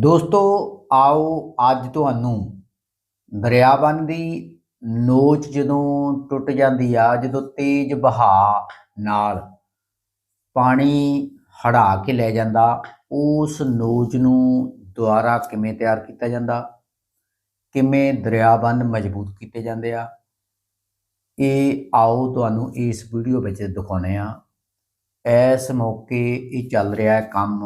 ਦੋਸਤੋ, ਆਓ ਅੱਜ ਤੁਹਾਨੂੰ ਦਰਿਆਬੰਦ ਦੀ ਨੋਚ ਜਦੋਂ ਟੁੱਟ ਜਾਂਦੀ ਆ, ਜਦੋਂ ਤੇਜ਼ ਵਹਾਅ ਨਾਲ ਪਾਣੀ ਹੜਾ ਕੇ ਲੈ ਜਾਂਦਾ, ਉਸ ਨੋਚ ਨੂੰ ਦੁਆਰਾ ਕਿਵੇਂ ਤਿਆਰ ਕੀਤਾ ਜਾਂਦਾ? ਕਿਵੇਂ ਦਰਿਆਬੰਦ ਮਜ਼ਬੂਤ ਕੀਤੇ ਜਾਂਦੇ ਆ? ਇਹ ਆਓ ਤੁਹਾਨੂੰ ਇਸ ਵੀਡੀਓ ਵਿੱਚ ਦਿਖਾਉਣੇ ਆ ਇਸ ਮੌਕੇ ਇਹ ਚੱਲ ਰਿਹਾ ਕੰਮ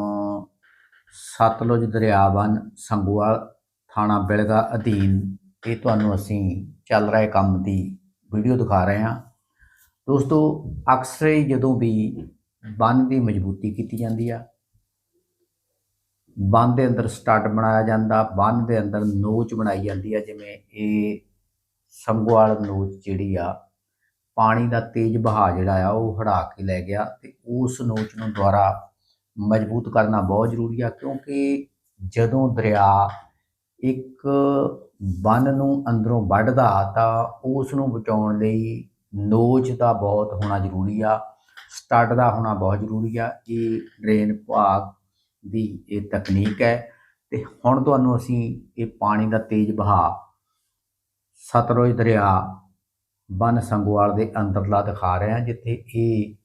ਸਤਲੁਜ ਦਰਿਆ ਦਰਿਆਬੰਦ ਸੰਗੋਵਾਲ ਥਾਣਾ ਬਿਲਗਾ ਅਧੀਨ। ਇਹ ਤੁਹਾਨੂੰ ਅਸੀਂ ਚੱਲ ਰਹੇ ਕੰਮ ਦੀ ਵੀਡੀਓ ਦਿਖਾ ਰਹੇ ਹਾਂ। ਦੋਸਤੋ, ਅਕਸਰ ਹੀ ਜਦੋਂ ਵੀ ਬੰਨ ਦੀ ਮਜ਼ਬੂਤੀ ਕੀਤੀ ਜਾਂਦੀ ਆ ਬੰਨ ਦੇ ਅੰਦਰ ਸਟੱਡ ਬਣਾਇਆ ਜਾਂਦਾ ਬੰਨ ਦੇ ਅੰਦਰ ਨੋਚ ਬਣਾਈ ਜਾਂਦੀ ਆ, ਜਿਵੇਂ ਇਹ ਸੰਗੋਵਾਲ ਨੋਚ ਜਿਹੜੀ ਆ, ਪਾਣੀ ਦਾ ਤੇਜ਼ ਬਹਾਅ ਜਿਹੜਾ ਆ, ਉਹ ਹੜਾ ਕੇ ਲੈ ਗਿਆ ਤੇ ਉਸ ਨੋਚ ਨੂੰ ਦੁਆਰਾ ਮਜ਼ਬੂਤ ਕਰਨਾ ਬਹੁਤ ਜ਼ਰੂਰੀ ਆ, ਕਿਉਂਕਿ ਜਦੋਂ ਦਰਿਆ ਇੱਕ ਬੰਨ ਨੂੰ ਅੰਦਰੋਂ ਵੱਢਦਾ ਤਾਂ ਉਸ ਨੂੰ ਬਚਾਉਣ ਲਈ ਨੋਚ ਦਾ ਬਹੁਤ ਹੋਣਾ ਜ਼ਰੂਰੀ ਆ, ਸਟੱਡ ਦਾ ਹੋਣਾ ਬਹੁਤ ਜ਼ਰੂਰੀ ਆ। ਇਹ ਡਰੇਨ ਭਾਗ ਦੀ ਇਹ ਤਕਨੀਕ ਹੈ ਤੇ ਹੁਣ ਤੁਹਾਨੂੰ ਅਸੀਂ ਇਹ ਪਾਣੀ ਦਾ ਤੇਜ਼ ਬਹਾਅ ਸਤਲੁਜ ਦਰਿਆ ਬੰਨ ਸੰਗਵਾਲ ਦੇ ਅੰਦਰਲਾ ਦਿਖਾ ਰਹੇ ਹਾਂ, ਜਿੱਥੇ ਇਹ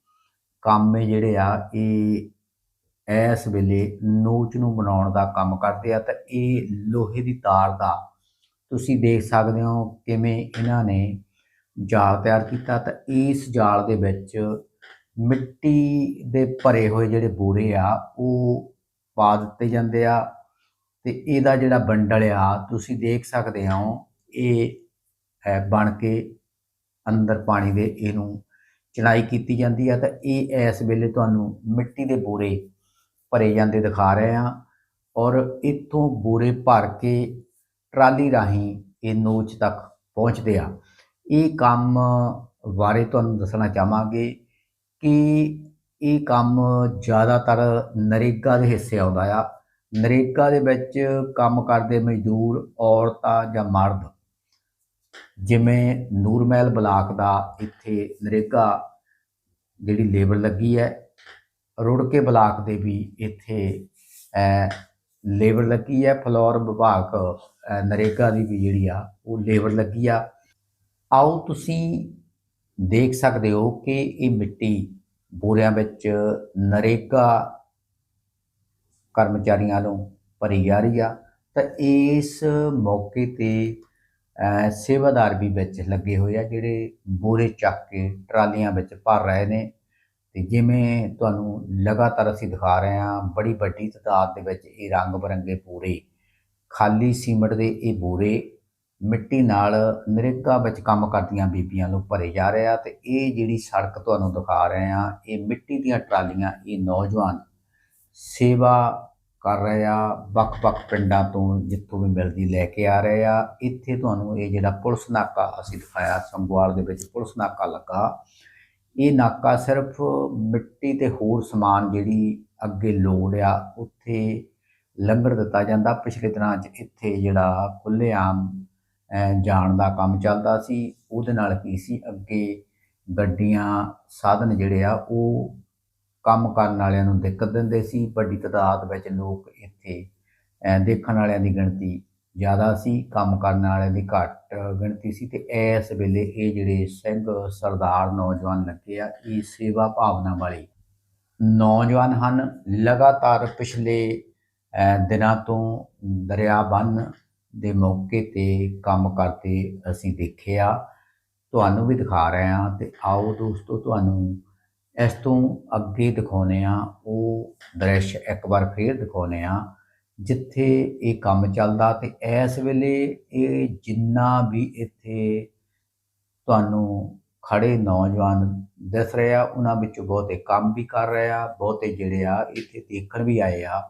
ਕੰਮ ਜਿਹੜੇ ਆ, ਇਹ ਇਸ ਵੇਲੇ ਨੋਚ ਨੂੰ ਬਣਾਉਣ ਦਾ ਕੰਮ ਕਰਦੇ ਆ, ਤਾਂ ਇਹ ਲੋਹੇ ਦੀ ਤਾਰ ਦਾ ਤੁਸੀਂ ਦੇਖ ਸਕਦੇ ਹੋ ਕਿਵੇਂ ਇਹਨਾਂ ਨੇ ਜਾਲ ਤਿਆਰ ਕੀਤਾ। ਤਾਂ ਇਸ ਜਾਲ ਦੇ ਵਿੱਚ ਮਿੱਟੀ ਦੇ ਭਰੇ ਹੋਏ ਜਿਹੜੇ ਬੋਰੇ ਆ, ਉਹ ਪਾ ਦਿੱਤੇ ਜਾਂਦੇ ਆ ਤੇ ਇਹਦਾ ਜਿਹੜਾ ਬੰਡਲ ਆ, ਤੁਸੀਂ ਦੇਖ ਸਕਦੇ ਹੋ, ਇਹ ਬਣ ਕੇ ਅੰਦਰ ਪਾਣੀ ਦੇ ਇਹਨੂੰ ਚਣਾਈ ਕੀਤੀ ਜਾਂਦੀ ਆ। ਤਾਂ ਇਹ ਇਸ ਵੇਲੇ ਤੁਹਾਨੂੰ ਮਿੱਟੀ ਦੇ ਬੋਰੇ ਭਰੇ ਜਾਂਦੇ ਦਿਖਾ ਰਹੇ ਹਾਂ ਔਰ ਇੱਥੋਂ ਬੋਰੇ ਭਰ ਕੇ ਟਰਾਲੀ ਰਾਹੀਂ ਇਹ ਨੋਚ ਤੱਕ ਪਹੁੰਚਦੇ ਆ ਇਹ ਕੰਮ ਬਾਰੇ ਤੁਹਾਨੂੰ ਦੱਸਣਾ ਚਾਹਾਂਗੇ ਕਿ ਇਹ ਕੰਮ ਜ਼ਿਆਦਾਤਰ ਨਰੇਗਾ ਦੇ ਹਿੱਸੇ ਆਉਂਦਾ ਆ। ਨਰੇਗਾ ਦੇ ਵਿੱਚ ਕੰਮ ਕਰਦੇ ਮਜ਼ਦੂਰ, ਔਰਤਾਂ ਜਾਂ ਮਰਦ। ਜਿਵੇਂ ਨੂਰਮਹਿਲ ਬਲਾਕ ਦਾ ਇੱਥੇ ਨਰੇਗਾ ਜਿਹੜੀ ਲੇਬਰ ਲੱਗੀ ਹੈ ਰੁੜਕੇ ਬਲਾਕ ਦੇ ਵੀ ਇੱਥੇ ਲੇਬਰ ਲੱਗੀ ਹੈ। ਫਲੋਰ ਵਿਭਾਗ ਨਰੇਗਾ ਦੀ ਵੀ ਜਿਹੜੀ ਆ, ਉਹ ਲੇਬਰ ਲੱਗੀ ਆ। ਆਓ ਤੁਸੀਂ ਦੇਖ ਸਕਦੇ ਹੋ ਕਿ ਇਹ ਮਿੱਟੀ ਬੋਰਿਆਂ ਵਿੱਚ ਨਰੇਗਾ ਕਰਮਚਾਰੀਆਂ ਨੂੰ ਭਰੀ ਜਾ ਰਹੀ ਆ। ਤਾਂ ਇਸ ਮੌਕੇ ਤੇ ਸੇਵਾਦਾਰ ਵੀ ਵਿੱਚ ਲੱਗੇ ਹੋਏ ਆ, ਜਿਹੜੇ ਬੋਰੇ ਚੱਕ ਕੇ ਟਰਾਲੀਆਂ ਵਿੱਚ ਭਰ ਰਹੇ ਨੇ। ਤੇ ਜਿਵੇਂ ਤੁਹਾਨੂੰ ਲਗਾਤਾਰ ਅਸੀਂ ਦਿਖਾ ਰਹੇ ਹਾਂ, ਬੜੀ ਵੱਡੀ ਤਾਦਾਦ ਦੇ ਵਿੱਚ ਇਹ ਰੰਗ ਬਰੰਗੇ ਪੂਰੇ ਖਾਲੀ ਸੀਮਟ ਦੇ ਇਹ ਬੋਰੇ, ਮਿੱਟੀ ਨਾਲ ਨਰੇਗਾ ਵਿੱਚ ਕੰਮ ਕਰਦੀਆਂ ਬੀਬੀਆਂ ਨੂੰ ਭਰੇ ਜਾ ਰਹੇ ਆ ਤੇ ਇਹ ਜਿਹੜੀ ਸੜਕ ਤੁਹਾਨੂੰ ਦਿਖਾ ਰਹੇ ਆ ਇਹ ਮਿੱਟੀ ਦੀਆਂ ਟਰਾਲੀਆਂ, ਇਹ ਨੌਜਵਾਨ ਸੇਵਾ ਕਰ ਰਹੇ ਆ, ਵੱਖ-ਵੱਖ ਪਿੰਡਾਂ ਤੋਂ ਜਿੱਥੋਂ ਵੀ ਮਿਲਦੀ ਲੈ ਕੇ ਆ ਰਹੇ ਆ। ਇੱਥੇ ਤੁਹਾਨੂੰ ਇਹ ਜਿਹੜਾ ਪੁਲਿਸ ਨਾਕਾ ਅਸੀਂ ਦਿਖਾਇਆ ਸੰਗਵਾਲ ਦੇ ਵਿੱਚ ਪੁਲਿਸ ਨਾਕਾ ਲੱਗਾ। ਇਹ ਨਾਕਾ ਸਿਰਫ ਮਿੱਟੀ ਤੇ ਹੋਰ ਸਮਾਨ ਜਿਹੜੀ ਅੱਗੇ ਲੋੜ ਆ ਉੱਥੇ ਲੰਗਰ ਦਿੱਤਾ ਜਾਂਦਾ। ਪਿਛਲੇ ਦਿਨਾਂ 'ਚ ਇੱਥੇ ਜਿਹੜਾ ਖੁੱਲ੍ਹੇਆਮ ਅਹ, ਜਾਣ ਦਾ ਕੰਮ ਚੱਲਦਾ ਸੀ। ਉਹਦੇ ਨਾਲ ਕੀ ਸੀ? ਅੱਗੇ ਗੱਡੀਆਂ ਸਾਧਨ ਜਿਹੜੇ ਆ ਉਹ ਕੰਮ ਕਰਨ ਵਾਲਿਆਂ ਨੂੰ ਦਿੱਕਤ ਦਿੰਦੇ ਸੀ। ਵੱਡੀ ਤਾਦਾਦ ਵਿੱਚ ਲੋਕ ਇੱਥੇ ਦੇਖਣ ਵਾਲਿਆਂ ਦੀ ਗਿਣਤੀ ਜ਼ਿਆਦਾ ਸੀ, ਕੰਮ ਕਰਨ ਵਾਲਿਆਂ ਦੀ ਘੱਟ ਗਿਣਤੀ ਸੀ ਤੇ ਇਸ ਵੇਲੇ ਇਹ ਜਿਹੜੇ ਸਿੰਘ ਸਰਦਾਰ ਨੌਜਵਾਨ ਲੱਗੇ ਆ, ਇਹ ਸੇਵਾ ਭਾਵਨਾ ਵਾਲੇ ਨੌਜਵਾਨ ਹਨ। ਲਗਾਤਾਰ ਪਿਛਲੇ ਦਿਨਾਂ ਤੋਂ ਦਰਿਆ ਬੰਨ ਦੇ ਮੌਕੇ ਤੇ ਕੰਮ ਕਰਦੇ ਅਸੀਂ ਦੇਖਿਆ। ਤੁਹਾਨੂੰ ਵੀ ਦਿਖਾ ਰਹੇ ਹਾਂ ਤੇ ਆਓ ਦੋਸਤੋ, ਤੁਹਾਨੂੰ ਇਸ ਤੋਂ ਅੱਗੇ ਦਿਖਾਉਨੇ ਆ ਉਹ ਦ੍ਰਿਸ਼ ਇੱਕ ਵਾਰ ਫੇਰ ਦਿਖਾਉਨੇ ਆ ਜਿੱਥੇ ਇਹ ਕੰਮ ਚੱਲਦਾ ਤੇ ਇਸ ਵੇਲੇ ਇਹ ਜਿੰਨਾ ਵੀ ਇੱਥੇ ਤੁਹਾਨੂੰ ਖੜੇ ਨੌਜਵਾਨ ਦਿਸ ਰਹੇ ਆ, ਉਹਨਾਂ ਵਿੱਚੋਂ ਬਹੁਤੇ ਕੰਮ ਵੀ ਕਰ ਰਹੇ ਆ, ਬਹੁਤੇ ਜਿਹੜੇ ਆ ਇੱਥੇ ਦੇਖਣ ਵੀ ਆਏ ਆ।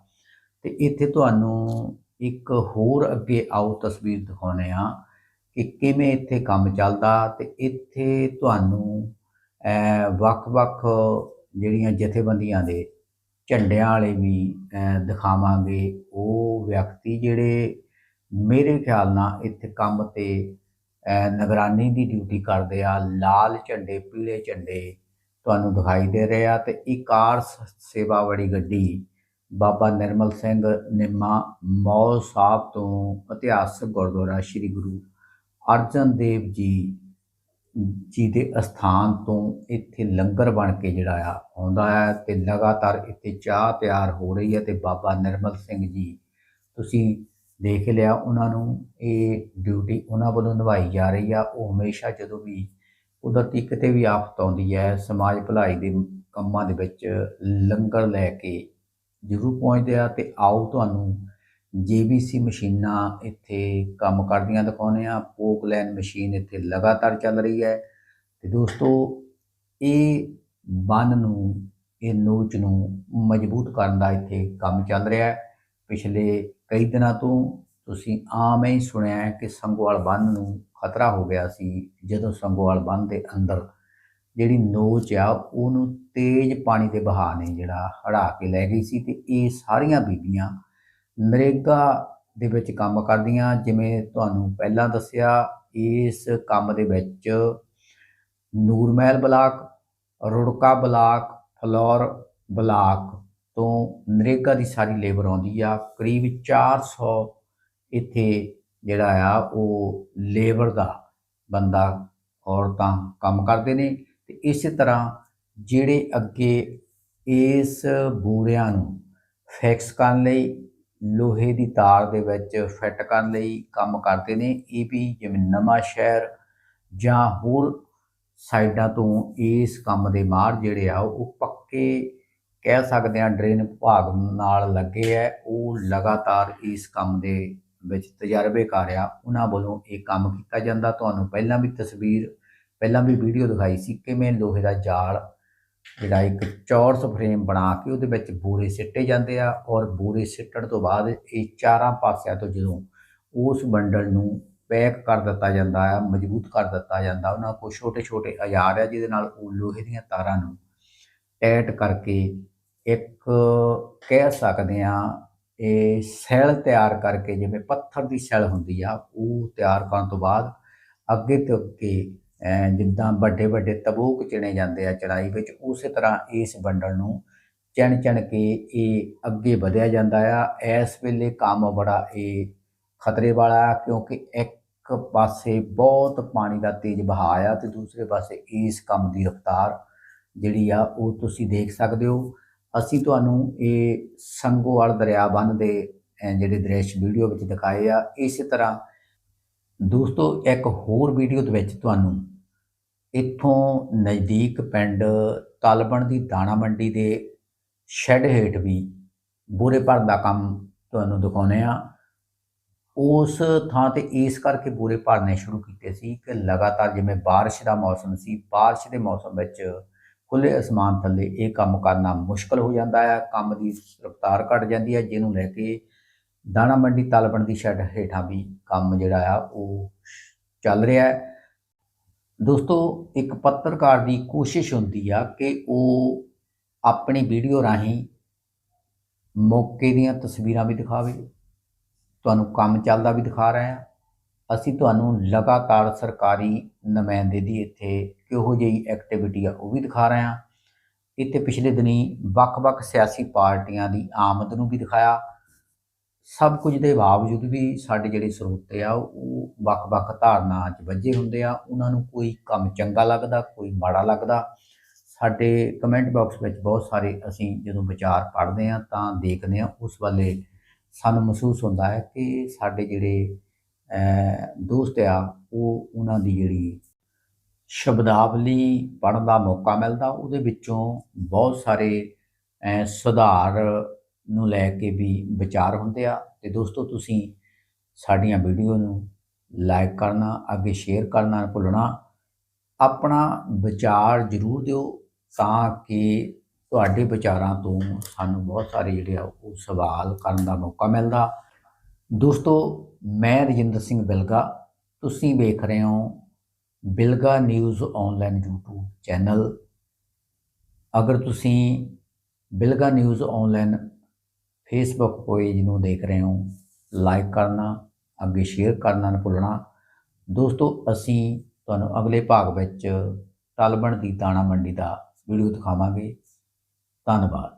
ਤੇ ਇੱਥੇ ਤੁਹਾਨੂੰ ਇੱਕ ਹੋਰ ਅੱਗੇ ਆਓ ਤਸਵੀਰ ਦਿਖਾਉਨੇ ਆ ਕਿ ਕਿਵੇਂ ਇੱਥੇ ਕੰਮ ਚੱਲਦਾ ਤੇ ਇੱਥੇ ਤੁਹਾਨੂੰ ਵੱਖ-ਵੱਖ ਜਿਹੜੀਆਂ ਜਥੇਬੰਦੀਆਂ ਦੇ ਝੰਡਿਆਂ ਵਾਲੇ ਵੀ ਦਿਖਾਵਾਂਗੇ। ਉਹ ਵਿਅਕਤੀ ਜਿਹੜੇ ਮੇਰੇ ਖਿਆਲ ਨਾਲ ਇੱਥੇ ਕੰਮ ਤੇ ਨਿਗਰਾਨੀ ਦੀ ਡਿਊਟੀ ਕਰਦੇ ਆ। ਲਾਲ ਝੰਡੇ, ਪੀਲੇ ਝੰਡੇ ਤੁਹਾਨੂੰ ਦਿਖਾਈ ਦੇ ਰਹੇ ਆ ਤੇ ਇਹ ਕਾਰ ਸੇਵਾ ਵਾਲੀ ਗੱਡੀ ਬਾਬਾ ਨਿਰਮਲ ਸਿੰਘ ਨਿੰਮਾ ਮੌਲ ਸਾਹਿਬ ਤੋਂ ਇਤਿਹਾਸਕ ਗੁਰਦੁਆਰਾ ਸ੍ਰੀ ਗੁਰੂ ਅਰਜਨ ਦੇਵ ਜੀ ਜੀ ਦੇ ਅਸਥਾਨ ਤੋਂ ਇੱਥੇ ਲੰਗਰ ਬਣ ਕੇ ਜਿਹੜਾ ਆ ਆਉਂਦਾ ਹੈ ਤੇ ਲਗਾਤਾਰ ਇੱਥੇ ਚਾਹ ਤਿਆਰ ਹੋ ਰਹੀ ਹੈ ਤੇ ਬਾਬਾ ਨਿਰਮਲ ਸਿੰਘ ਜੀ। ਤੁਸੀਂ ਦੇਖ ਲਿਆ ਉਹਨਾਂ ਨੂੰ, ਇਹ ਡਿਊਟੀ ਉਹਨਾਂ ਵੱਲੋਂ ਨਿਭਾਈ ਜਾ ਰਹੀ ਆ। ਉਹ ਹਮੇਸ਼ਾ ਜਦੋਂ ਵੀ ਕੁਦਰਤੀ ਕਿਤੇ ਵੀ ਆਫਤ ਆਉਂਦੀ ਹੈ, ਸਮਾਜ ਭਲਾਈ ਦੇ ਕੰਮਾਂ ਦੇ ਵਿੱਚ ਲੰਗਰ ਲੈ ਕੇ ਜ਼ਰੂਰ ਪਹੁੰਚਦੇ ਆ ਤੇ ਆਓ ਤੁਹਾਨੂੰ ਜੀਬੀਸੀ ਮਸ਼ੀਨਾਂ ਇੱਥੇ ਕੰਮ ਕਰਦੀਆਂ ਦਿਖਾਉਂਦੇ ਆ ਪੋਕਲੈਨ ਮਸ਼ੀਨ ਇੱਥੇ ਲਗਾਤਾਰ ਚੱਲ ਰਹੀ ਹੈ। ਤੇ ਦੋਸਤੋ, ਇਹ ਬੰਨ ਨੂੰ, ਇਹ ਨੋਚ ਨੂੰ ਮਜ਼ਬੂਤ ਕਰਨ ਦਾ ਇੱਥੇ ਕੰਮ ਚੱਲ ਰਿਹਾ ਹੈ। ਪਿਛਲੇ ਕਈ ਦਿਨਾਂ ਤੋਂ ਤੁਸੀਂ ਆਮ ਹੀ ਸੁਣਿਆ ਹੈ ਕਿ ਸੰਗੋਵਾਲ ਬੰਨ ਨੂੰ ਖਤਰਾ ਹੋ ਗਿਆ ਸੀ, ਜਦੋਂ ਸੰਗੋਵਾਲ ਬੰਨ ਦੇ ਅੰਦਰ ਜਿਹੜੀ ਨੋਚ ਆ, ਉਹਨੂੰ ਤੇਜ਼ ਪਾਣੀ ਦੇ ਬਹਾਅ ਨੇ ਜਿਹੜਾ ਹੜਾ ਕੇ ਲੈ ਗਈ ਸੀ ਤੇ ਇਹ ਸਾਰੀਆਂ ਬੀਬੀਆਂ ਨਰੇਗਾ ਦੇ ਵਿੱਚ ਕੰਮ ਕਰਦੀਆਂ। ਜਿਵੇਂ ਤੁਹਾਨੂੰ ਪਹਿਲਾਂ ਦੱਸਿਆ, ਇਸ ਕੰਮ ਦੇ ਵਿੱਚ Nurmahal block, Rurka block, Phillaur block ਤੋਂ ਨਰੇਗਾ ਦੀ ਸਾਰੀ ਲੇਬਰ ਆਉਂਦੀ ਆ। ਕਰੀਬ 400 ਇੱਥੇ ਜਿਹੜਾ ਆ, ਉਹ ਲੇਬਰ ਦਾ ਬੰਦਾ ਔਰਤਾਂ ਕੰਮ ਕਰਦੇ ਨੇ ਤੇ ਇਸੇ ਤਰ੍ਹਾਂ ਜਿਹੜੇ ਅੱਗੇ ਇਸ ਬੂਰਿਆਂ ਨੂੰ ਫਿਕਸ ਕਰਨ ਲਈ ਲੋਹੇ ਦੀ ਤਾਰ ਦੇ ਵਿੱਚ ਫਿੱਟ ਕਰਨ ਲਈ ਕੰਮ ਕਰਦੇ ਨੇ। ਇਹ ਵੀ ਜਿਵੇਂ ਨਵਾਂ ਸ਼ਹਿਰ ਜਾਂ ਹੋਰ ਸਾਈਡਾਂ ਤੋਂ ਇਸ ਕੰਮ ਦੇ ਮਾਰ ਜਿਹੜੇ ਆ, ਉਹ ਪੱਕੇ ਕਹਿ ਸਕਦੇ ਆ ਡਰੇਨ ਵਿਭਾਗ ਨਾਲ ਲੱਗੇ ਆ ਉਹ ਲਗਾਤਾਰ ਇਸ ਕੰਮ ਦੇ ਵਿੱਚ ਤਜਰਬੇਕਾਰ ਆ ਉਹਨਾਂ ਵੱਲੋਂ ਇਹ ਕੰਮ ਕੀਤਾ ਜਾਂਦਾ। ਤੁਹਾਨੂੰ ਪਹਿਲਾਂ ਵੀ ਤਸਵੀਰ, ਪਹਿਲਾਂ ਵੀ ਵੀਡੀਓ ਦਿਖਾਈ ਸੀ ਕਿਵੇਂ ਲੋਹੇ ਦਾ ਜਾਲ ਜਿਹੜਾ ਇੱਕ ਚੌਰਸ ਫਰੇਮ ਬਣਾ ਕੇ ਉਹਦੇ ਵਿੱਚ ਬੂਰੇ ਸਿੱਟੇ ਜਾਂਦੇ ਆ ਔਰ ਬੂਰੇ ਸਿੱਟਣ ਤੋਂ ਬਾਅਦ ਇਹ ਚਾਰਾਂ ਪਾਸਿਆਂ ਤੋਂ ਜਦੋਂ ਉਸ ਬੰਡਲ ਨੂੰ ਪੈਕ ਕਰ ਦਿੱਤਾ ਜਾਂਦਾ ਆ, ਮਜ਼ਬੂਤ ਕਰ ਦਿੱਤਾ ਜਾਂਦਾ, ਉਹਨਾਂ ਕੋਲ ਛੋਟੇ ਛੋਟੇ ਔਜ਼ਾਰ ਆ, ਜਿਹਦੇ ਨਾਲ ਉਹ ਲੋਹੇ ਦੀਆਂ ਤਾਰਾਂ ਨੂੰ ਟੈਟ ਕਰਕੇ ਇੱਕ ਕਹਿ ਸਕਦੇ ਆ, ਇਹ ਸੈਲ ਤਿਆਰ ਕਰਕੇ ਜਿਵੇਂ ਪੱਥਰ ਦੀ ਸੈਲ ਹੁੰਦੀ ਆ, ਉਹ ਤਿਆਰ ਕਰਨ ਤੋਂ ਬਾਅਦ ਅੱਗੇ ਤੋਂ ਅੱਗੇ ਜਿੱਦਾਂ ਵੱਡੇ ਵੱਡੇ ਤਬੂਕ ਚਿਣੇ ਜਾਂਦੇ ਆ ਚੜਾਈ ਵਿੱਚ, ਉਸੇ ਤਰ੍ਹਾਂ ਇਸ ਬੰਡਲ ਨੂੰ ਚਿਣ ਚਿਣ ਕੇ ਇਹ ਅੱਗੇ ਵਧਿਆ ਜਾਂਦਾ ਆ। ਇਸ ਵੇਲੇ ਕੰਮ ਬੜਾ ਇਹ ਖਤਰੇ ਵਾਲਾ ਆ ਕਿਉਂਕਿ ਇੱਕ ਪਾਸੇ ਬਹੁਤ ਪਾਣੀ ਦਾ ਤੇਜ਼ ਵਹਾਅ ਆ ਤੇ ਦੂਸਰੇ ਪਾਸੇ ਇਸ ਕੰਮ ਦੀ ਰਫ਼ਤਾਰ ਜਿਹੜੀ ਆ ਉਹ ਤੁਸੀਂ ਦੇਖ ਸਕਦੇ ਹੋ। ਅਸੀਂ ਤੁਹਾਨੂੰ ਇਹ ਸੰਗੋਵਾਲ ਦਰਿਆ ਬੰਨ ਦੇ ਜਿਹੜੇ ਦ੍ਰਿਸ਼ ਵੀਡੀਓ ਵਿੱਚ ਦਿਖਾਏ ਆ, ਇਸੇ ਤਰ੍ਹਾਂ ਦੋਸਤੋ ਇੱਕ ਹੋਰ ਵੀਡੀਓ ਦੇ ਵਿੱਚ ਤੁਹਾਨੂੰ ਇੱਥੋਂ ਨਜ਼ਦੀਕ ਪਿੰਡ ਤਲਬਣ ਦੀ ਦਾਣਾ ਮੰਡੀ ਦੇ ਸ਼ੈੱਡ ਹੇਠ ਵੀ ਬੂਰੇ ਭਰਨ ਦਾ ਕੰਮ ਤੁਹਾਨੂੰ ਦਿਖਾਉਨੇ ਆ ਉਸ ਥਾਂ ਤੇ ਇਸ ਕਰਕੇ ਬੂਰੇ ਭਰਨੇ ਸ਼ੁਰੂ ਕੀਤੇ ਸੀ ਕਿ ਲਗਾਤਾਰ ਜਿਵੇਂ بارش ਦਾ ਮੌਸਮ ਸੀ بارش ਦੇ ਮੌਸਮ ਵਿੱਚ ਖੁੱਲੇ ਅਸਮਾਨ ਥੱਲੇ ਇਹ ਕੰਮ ਕਰਨਾ ਮੁਸ਼ਕਲ ਹੋ ਜਾਂਦਾ ਹੈ ਕੰਮ ਦੀ ਰਫ਼ਤਾਰ ਘਟ ਜਾਂਦੀ ਹੈ ਜਿਹਨੂੰ ਲੈ ਕੇ ਦਾਣਾ ਮੰਡੀ ਤਲਬਣ ਦੀ ਸ਼ੈੱਡ ਹੇਠਾਂ ਵੀ ਕੰਮ ਜਿਹੜਾ ਆ ਉਹ ਚੱਲ ਰਿਹਾ ਹੈ। ਦੋਸਤੋ, ਇੱਕ ਪੱਤਰਕਾਰ ਦੀ ਕੋਸ਼ਿਸ਼ ਹੁੰਦੀ ਆ ਕਿ ਉਹ ਆਪਣੀ ਵੀਡੀਓ ਰਾਹੀਂ ਮੌਕੇ ਦੀਆਂ ਤਸਵੀਰਾਂ ਵੀ ਦਿਖਾਵੇ। ਤੁਹਾਨੂੰ ਕੰਮ ਚੱਲਦਾ ਵੀ ਦਿਖਾ ਰਹੇ ਹਾਂ ਅਸੀਂ ਤੁਹਾਨੂੰ ਲਗਾਤਾਰ ਸਰਕਾਰੀ ਨੁਮਾਇੰਦੇ ਦੀ ਇੱਥੇ ਕਿਹੋ ਜਿਹੀ ਐਕਟੀਵਿਟੀ ਆ ਉਹ ਵੀ ਦਿਖਾ ਰਹੇ ਹਾਂ ਇੱਥੇ ਪਿਛਲੇ ਦਿਨੀ ਵੱਖ-ਵੱਖ ਸਿਆਸੀ ਪਾਰਟੀਆਂ ਦੀ ਆਮਦ ਨੂੰ ਵੀ ਦਿਖਾਇਆ। ਸਭ ਕੁਝ ਦੇ ਬਾਵਜੂਦ ਵੀ ਸਾਡੇ ਜਿਹੜੇ ਸਰੋਤੇ ਆ, ਉਹ ਵੱਖ-ਵੱਖ ਧਾਰਨਾ 'ਚ ਵੱਜੇ ਹੁੰਦੇ ਆ। ਉਹਨਾਂ ਨੂੰ ਕੋਈ ਕੰਮ ਚੰਗਾ ਲੱਗਦਾ, ਕੋਈ ਮਾੜਾ ਲੱਗਦਾ। ਸਾਡੇ ਕਮੈਂਟ ਬਾਕਸ ਵਿੱਚ ਬਹੁਤ ਸਾਰੇ ਅਸੀਂ ਜਦੋਂ ਵਿਚਾਰ ਪੜ੍ਹਦੇ ਆ ਤਾਂ ਦੇਖਦੇ ਆ, ਉਸ ਵੱਲੇ ਸਾਨੂੰ ਮਹਿਸੂਸ ਹੁੰਦਾ ਹੈ ਕਿ ਸਾਡੇ ਜਿਹੜੇ ਦੋਸਤ ਆ, ਉਹ ਉਹਨਾਂ ਦੀ ਜਿਹੜੀ ਸ਼ਬਦਾਵਲੀ ਪੜ੍ਹਨ ਦਾ ਮੌਕਾ ਮਿਲਦਾ, ਉਹਦੇ ਵਿੱਚੋਂ ਬਹੁਤ ਸਾਰੇ ਸੁਧਾਰ ਨੂੰ ਲੈ ਕੇ ਵੀ ਵਿਚਾਰ ਹੁੰਦੇ ਆ। ਤੇ ਦੋਸਤੋ, ਤੁਸੀਂ ਸਾਡੀਆਂ ਵੀਡੀਓ ਨੂੰ ਲਾਈਕ ਕਰਨਾ, ਅੱਗੇ ਸ਼ੇਅਰ ਕਰਨਾ ਨਾ ਭੁੱਲਣਾ। ਆਪਣਾ ਵਿਚਾਰ ਜ਼ਰੂਰ ਦਿਓ ਤਾਂ ਕਿ ਤੁਹਾਡੇ ਵਿਚਾਰਾਂ ਤੋਂ ਸਾਨੂੰ ਬਹੁਤ ਸਾਰੇ ਜਿਹੜੇ ਆ, ਉਹ ਸਵਾਲ ਕਰਨ ਦਾ ਮੌਕਾ ਮਿਲਦਾ। ਦੋਸਤੋ, ਮੈਂ ਰਜਿੰਦਰ ਸਿੰਘ ਬਿਲਗਾ। ਤੁਸੀਂ ਵੇਖ ਰਹੇ ਹੋ Bilga news online YouTube channel. ਅਗਰ ਤੁਸੀਂ Bilga news online Facebook page ਨੂੰ ਦੇਖ ਰਹੇ ਹੋ ਲਾਈਕ ਕਰਨਾ, ਅੱਗੇ ਸ਼ੇਅਰ ਕਰਨਾ ਨਾ ਭੁੱਲਣਾ। ਦੋਸਤੋ, ਅਸੀਂ ਤੁਹਾਨੂੰ ਅਗਲੇ ਭਾਗ ਵਿੱਚ ਤਲਬਣ ਦੀ ਦਾਣਾ ਮੰਡੀ ਦਾ ਵੀਡੀਓ ਦਿਖਾਵਾਂਗੇ। ਧੰਨਵਾਦ।